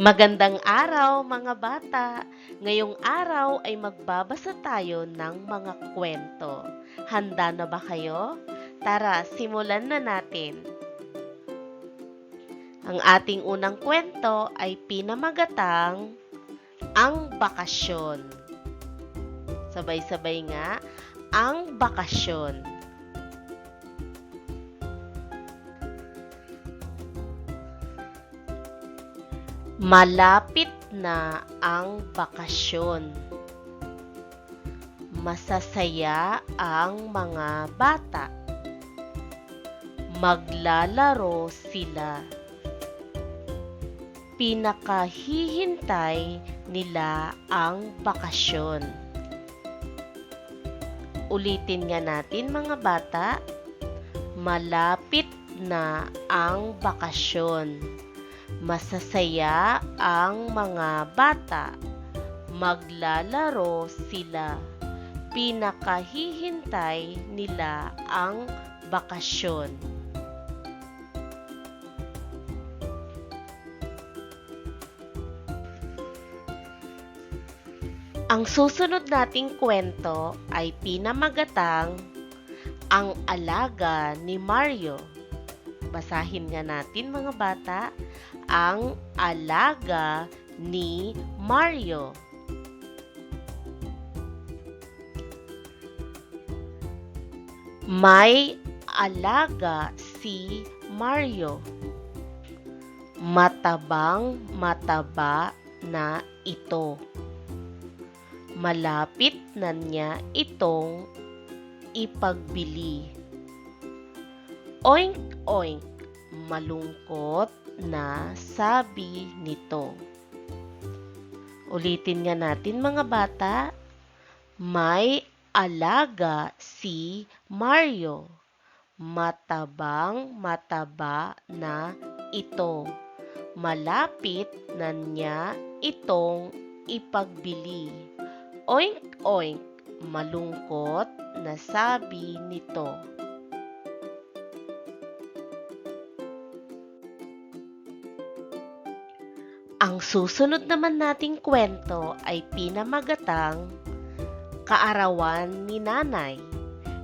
Magandang araw mga bata! Ngayong araw ay magbabasa tayo ng mga kwento. Handa na ba kayo? Tara, simulan na natin. Ang ating unang kwento ay pinamagatang Ang Bakasyon. Sabay-sabay nga, Ang Bakasyon. Malapit na ang bakasyon. Masasaya ang mga bata. Maglalaro sila. Pinakahihintay nila ang bakasyon. Ulitin nga natin mga bata. Malapit na ang bakasyon Masasaya ang mga bata. Maglalaro sila. Pinakahihintay nila ang bakasyon. Ang susunod nating kwento ay pinamagatang Ang Alaga ni Mario. Basahin nga natin mga bata ang alaga ni Mario. May alaga si Mario. Matabang mataba na ito. Malapit na niya itong ipagbili. Oink oink, malungkot na sabi nito. Ulitin nga natin mga bata. May alaga si Mario. Matabang mataba na ito. Malapit na niya itong ipagbili. Oink oink, malungkot na sabi nito. Ang susunod naman nating kwento ay pinamagatang Kaarawan ni Nanay.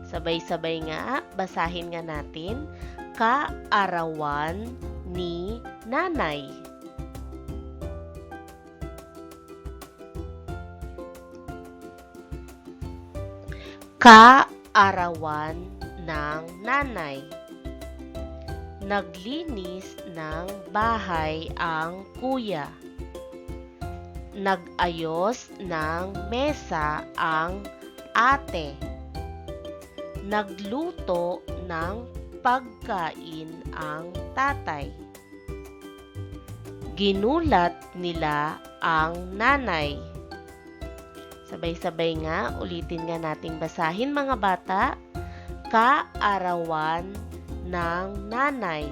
Sabay-sabay nga, basahin nga natin. Kaarawan ni Nanay. Kaarawan ng Nanay. Naglinis ng bahay ang kuya. Nagayos ng mesa ang ate. Nagluto ng pagkain ang tatay. Ginulat nila ang nanay. Sabay-sabay nga, ulitin nga nating basahin mga bata. Kaarawan ng nanay.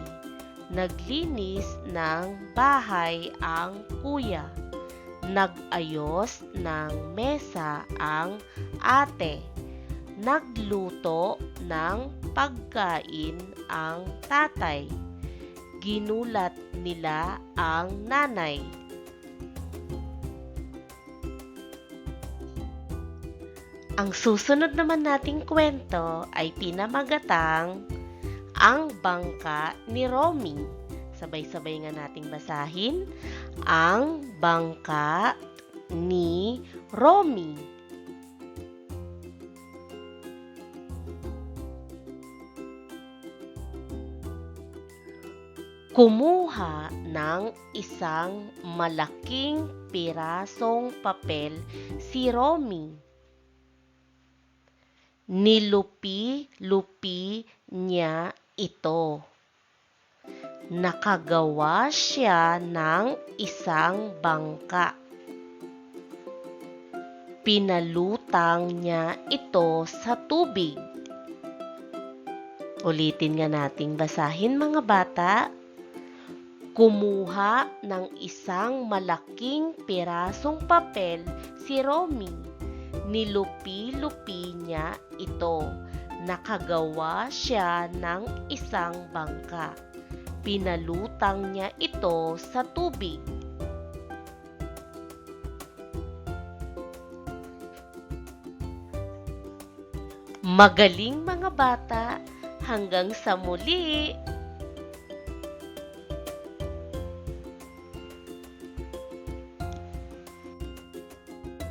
Naglinis ng bahay ang kuya. Nagayos ng mesa ang ate. Nagluto ng pagkain ang tatay. Ginulat nila ang nanay. Ang susunod naman nating kwento ay pinamagatang ang bangka ni Romy. Sabay-sabay nga nating basahin. Ang bangka ni Romy. Kumuha ng isang malaking pirasong papel si Romy. Nilupi-lupi niya ito. Nakagawa siya ng isang bangka. Pinalutang niya ito sa tubig. Ulitin nga nating basahin mga bata. Kumuha ng isang malaking pirasong papel si Romy. Nilupi-lupi niya ito nakagawa siya ng isang bangka. Pinalutang niya ito sa tubig. Magaling mga bata! Hanggang sa muli!